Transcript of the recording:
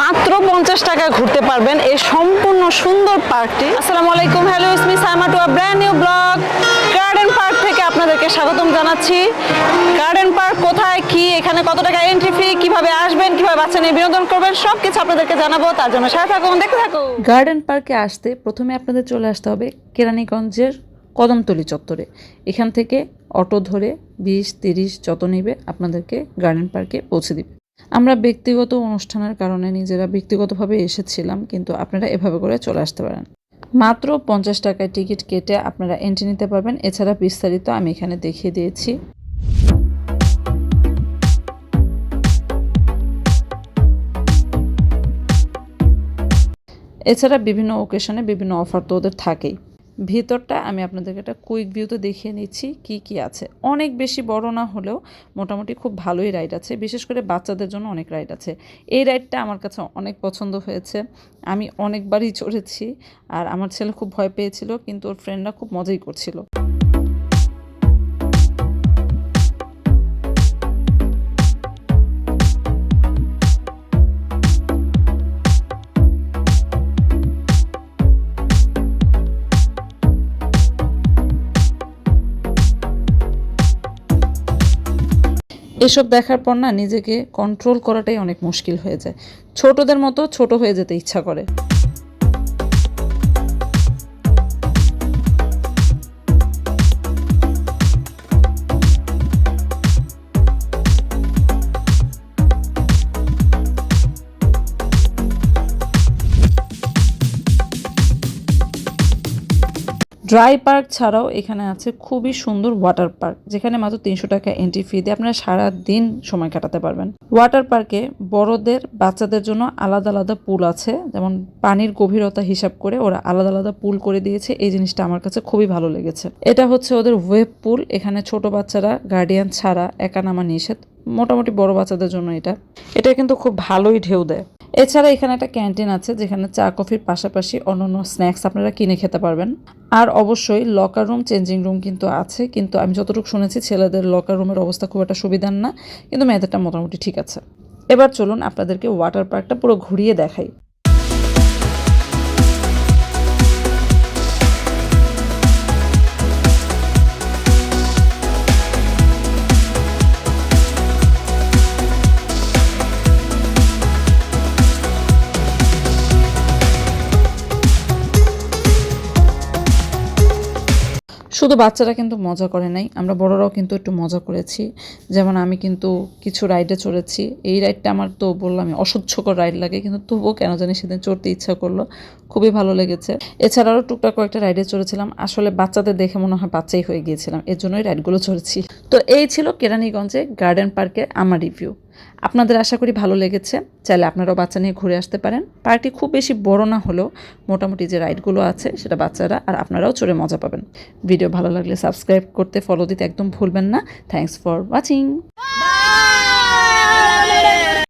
মাত্র পঞ্চাশ টাকা ঘুরতে পারবেন এই সম্পূর্ণ সুন্দর পার্কটি। আসসালামু আলাইকুম hello ইসমি Saima brand new vlog garden park থেকে আপনাদেরকে স্বাগতম জানাচ্ছি। গার্ডেন পার্ক কোথায়, কি, এখানে কত টাকা এন্ট্রি ফি কীভাবে আসবেন, কীভাবে বাচ্চা নিয়ে বিনোদন করবেন সব কিছু আপনাদেরকে জানাব, তার জন্য সাথে থাকুন, দেখতে থাকুন। গার্ডেন পার্কে আসতে প্রথমে আপনাদের চলে আসতে হবে কেরানীগঞ্জের কদমতলি চত্বরে। এখান থেকে অটো ধরে বিশ, তিরিশ যত নেবে আপনাদেরকে গার্ডেন পার্কে পৌঁছে দিবে। আমরা ব্যক্তিগত অনুষ্ঠানের কারণে নিজেরা ব্যক্তিগতভাবে এসেছিলাম, কিন্তু আপনারা এভাবে করে চলে আসতে পারেন। মাত্র পঞ্চাশ টাকায় টিকিট কেটে আপনারা এন্ট্রি নিতে পারবেন। এছাড়া বিস্তারিত আমি এখানে দেখিয়ে দিয়েছি। এছাড়া বিভিন্ন ওকেশনে বিভিন্ন অফার তো ওদের থাকেই। ভিতরটা আমি আপনাদেরকে একটা কুইক ভিউতে দেখিয়ে নিচ্ছি কি কি আছে। অনেক বেশি বড় না হলেও মোটামুটি খুব ভালোই রাইড আছে, বিশেষ করে বাচ্চাদের জন্য অনেক রাইড আছে। এই রাইডটা আমার কাছে অনেক পছন্দ হয়েছে। আমি অনেকবারই চড়েছি আর আমার ছেলে খুব ভয় পেয়েছিল, কিন্তু ওর ফ্রেন্ডরা খুব মজাই করছিল। এসব দেখার পর না নিজেকে কন্ট্রোল করাটাই অনেক মুশকিল হয়ে যায়। ছোটদের মতো ছোট হয়ে যেতে ইচ্ছা করে। ড্রাই পার্ক ছাড়াও এখানে আছে খুবই সুন্দর ওয়াটার পার্ক যেখানে মাত্র তিনশো টাকা এন্ট্রি ফি দিয়ে আপনারা সারা দিন সময় কাটাতে পারবেন। ওয়াটার পার্কে বড়দের, বাচ্চাদের জন্য আলাদা আলাদা পুল আছে, যেমন পানির গভীরতা হিসাব করে ওরা আলাদা আলাদা পুল করে দিয়েছে, এই জিনিসটা আমার কাছে খুবই ভালো লেগেছে। এটা হচ্ছে ওদের ওয়েব পুল এখানে ছোট বাচ্চারা গার্ডিয়ান ছাড়া একা নামা নিষেধ, মোটামুটি বড় বাচ্চাদের জন্য এটা। এটা কিন্তু খুব ভালোই ঢেউ দেয়। এছাড়া এখানে একটা ক্যান্টিন আছে যেখানে চা, কফির পাশাপাশি অন্যান্য স্ন্যাক্স আপনারা কিনে খেতে পারবেন। আর অবশ্যই লকার রুম চেঞ্জিং রুম কিন্তু আছে, কিন্তু আমি যতটুকু শুনেছি ছেলেদের লকার রুমের অবস্থা খুব একটা সুবিধার না, কিন্তু মেয়েদেরটা মোটামুটি ঠিক আছে। এবার চলুন আপনাদেরকে ওয়াটার পার্কটা পুরো ঘুরিয়ে দেখাই। শুধু বাচ্চারা কিন্তু মজা করে নাই, আমরা বড়রাও কিন্তু একটু মজা করেছি। যেমন আমি কিন্তু কিছু রাইডে চড়েছি, এই রাইডটা আমার তো বললাম অসহ্যকর রাইড লাগে, কিন্তু তবুও কেন জানি সেদিন চড়তে ইচ্ছা করল, খুবই ভালো লেগেছে। এছাড়াও টুকটাক কয়েকটা রাইডে চড়েছিলাম, আসলে বাচ্চাদের দেখে মনে হয় বাচ্চাই হয়ে গিয়েছিলাম, এর জন্যই রাইডগুলো চড়েছি। তো এই ছিল কেরানীগঞ্জে গার্ডেন পার্কে আমার রিভিউ আপনাদের আশা করি ভালো লেগেছে। চাইলে আপনারাও বাচ্চা নিয়ে ঘুরে আসতে পারেন। পার্কটি খুব বেশি বড় না হলেও মোটামুটি যে রাইডগুলো আছে সেটা বাচ্চারা আর আপনারাও চড়ে মজা পাবেন। ভিডিও ভালো লাগলে সাবস্ক্রাইব করতে ফলো দিতে একদম ভুলবেন না। Thanks for watching